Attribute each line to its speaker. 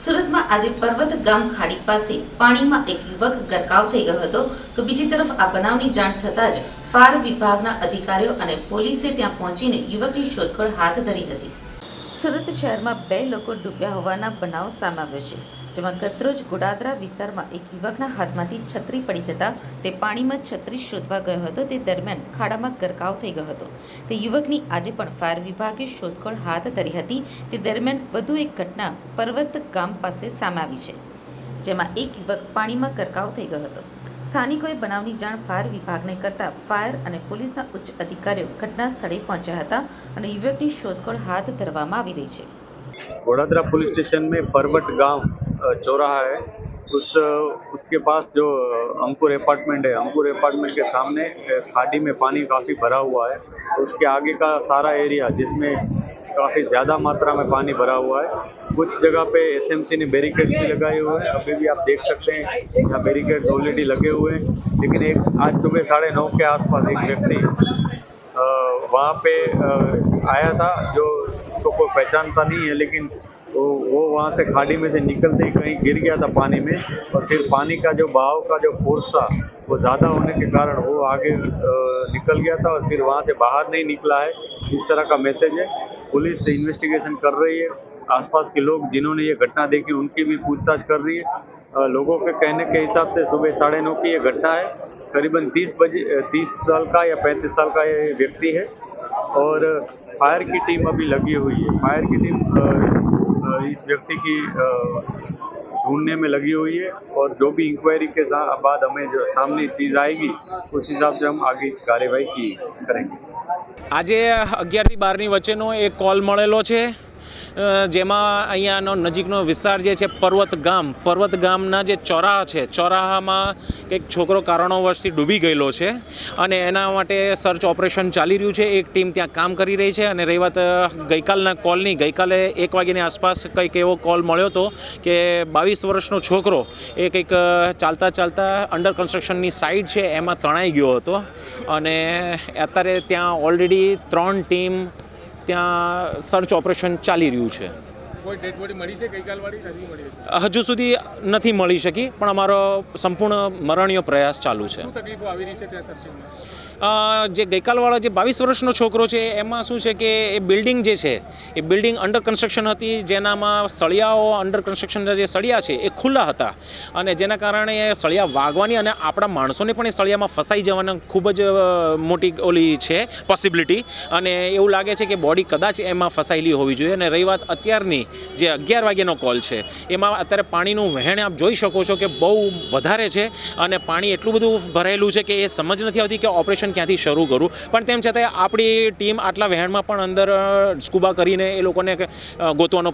Speaker 1: સુરતમાં આજે પર્વત ગામ ખાડી પાસે પાણીમાં એક યુવક ગરકાવ થઈ ગયો હતો તો બીજી તરફ આ બનાવની જાણ થતાં જ ફાર વિભાગના અધિકારીઓ અને પોલીસે ત્યાં પહોંચીને યુવકની શોધખોળ હાથ ધરી હતી. સુરત શહેરમાં બે લોકો ડૂબ્યા હોવાના બનાવ સામે આવ્યો છે. જેમાં ગતરોજ ગોડાદરા વિસ્તારમાં એક યુવકના હાથમાંથી છત્રી પડી જતા તે પાણીમાં છત્રી શોધવા ગયો હતો તે દરમિયાન ખાડામાં ગરકાવ થઈ ગયો હતો તે યુવકની આજે પણ ફાયર વિભાગે શોધખોળ હાથ ધરી હતી તે દરમિયાન વધુ એક ઘટના પર્વત ગામ પાસે સામે આવી છે જેમાં એક યુવક પાણીમાં ગરકાવ થઈ ગયો હતો સ્થાનિકોએ બનાવની જાણ ફાયર વિભાગને કરતા ફાયર અને પોલીસના ઉચ્ચ અધિકારીઓ ઘટના સ્થળે પહોંચ્યા હતા અને યુવકની શોધખોળ હાથ ધરવામાં આવી રહી છે
Speaker 2: घोड़ादरा पुलिस स्टेशन में परवट गांव अ, चौराहा है। उस, उसके पास जो अंकुर अपार्टमेंट है, अंकुर अपार्टमेंट के सामने खाड़ी में पानी काफ़ी भरा हुआ है। उसके आगे का सारा एरिया जिसमें काफ़ी ज़्यादा मात्रा में पानी भरा हुआ है। कुछ जगह पे एसएमसी ने बैरिकेड भी लगाए हुए हैं। अभी भी आप देख सकते हैं, यहाँ बैरिकेड ऑलरेडी लगे हुए हैं। लेकिन एक, आज सुबह साढ़े नौ के आसपास एक व्यक्ति वहाँ पे आया था जो उसको कोई पहचानता नहीं है, लेकिन वो वो वहाँ से खाड़ी में से निकलते ही कहीं गिर गया था पानी में और फिर पानी का जो बहाव का जो फोर्स था, वो ज़्यादा होने के कारण वो आगे निकल गया था और फिर वहाँ से बाहर नहीं निकला है। इस तरह का मैसेज है। पुलिस इन्वेस्टिगेशन कर रही है। आसपास के लोग जिन्होंने ये घटना देखी, उनकी भी पूछताछ कर रही है। लोगों के कहने के हिसाब से सुबह साढ़े नौ की ये घटना है। करीबन तीस बजे तीस साल का या पैंतीस साल का ये व्यक्ति है और फायर की टीम अभी लगी हुई है। फायर की टीम इस व्यक्ति की अ, ढूंढने में लगी हुई है और जो भी इंक्वायरी के सा- बाद हमें जो सामने चीज़ आएगी उस हिसाब से हम आगे की कार्यवाही की करेंगे
Speaker 3: આજે અગિયારથી બારની વચ્ચેનો એક કોલ મળેલો છે અ, જેમાં અહીંયાનો નજીકનો વિસ્તાર જે છે, પર્વત ગામ. પર્વત ગામના જે ચોરાહા છે, ચોરાહામાં કંઈક છોકરો કારણોવશથી ડૂબી ગયેલો છે અને એના માટે સર્ચ ઓપરેશન ચાલી રહ્યું છે. એક ટીમ ત્યાં કામ કરી રહી છે અને રહી વાત ગઈકાલના કોલની, ગઈકાલે એક વાગ્યાની આસપાસ કંઈક એવો કોલ મળ્યો હતો કે બાવીસ વર્ષનો છોકરો એ કંઈક ચાલતા ચાલતા અંડર કન્સ્ટ્રક્શનની સાઈડ છે, એમાં તણાઈ ગયો હતો અને અત્યારે ત્યાં ઓલરેડી ત્રણ ટીમ ત્યાં સર્ચ ઓપરેશન ચાલી રહ્યું છે. હજુ સુધી નથી મળી શકી પણ અમારો સંપૂર્ણ મરણીય પ્રયાસ ચાલુ છે. જે ગઈકાલવાળા જે બાવીસ વર્ષનો છોકરો છે, એમાં શું છે કે એ બિલ્ડિંગ જે છે, એ બિલ્ડિંગ અંડર કન્સ્ટ્રક્શન હતી, જેનામાં સળિયાઓ અંડર કન્સ્ટ્રક્શનના જે સળિયા છે, એ ખુલ્લા હતા. અને જેના કારણે એ સળિયા વાગવાની અને આપણા માણસોને પણ એ સળિયામાં ફસાઈ જવાના ખૂબ જ મોટી ઓલી છે પોસિબિલિટી અને એવું લાગે છે કે બોડી કદાચ એમાં ફસાયેલી હોવી જોઈએ. અને રહી વાત અત્યારની જે અગિયાર વાગ્યાનો કોલ છે, એમાં અત્યારે પાણીનું વહેણ આપ જોઈ શકો છો કે બહુ વધારે છે. અને પાણી એટલું બધું ભરાયેલું છે કે એ સમજ નથી આવતી કે ઓપરેશન ક્યાંથી શરૂ કરું? પણ તેમ છતાં આપણી ટીમ આટલા વહેણમાં પણ અંદર સ્કૂબા કરીને એ લોકોને ગોતવાનો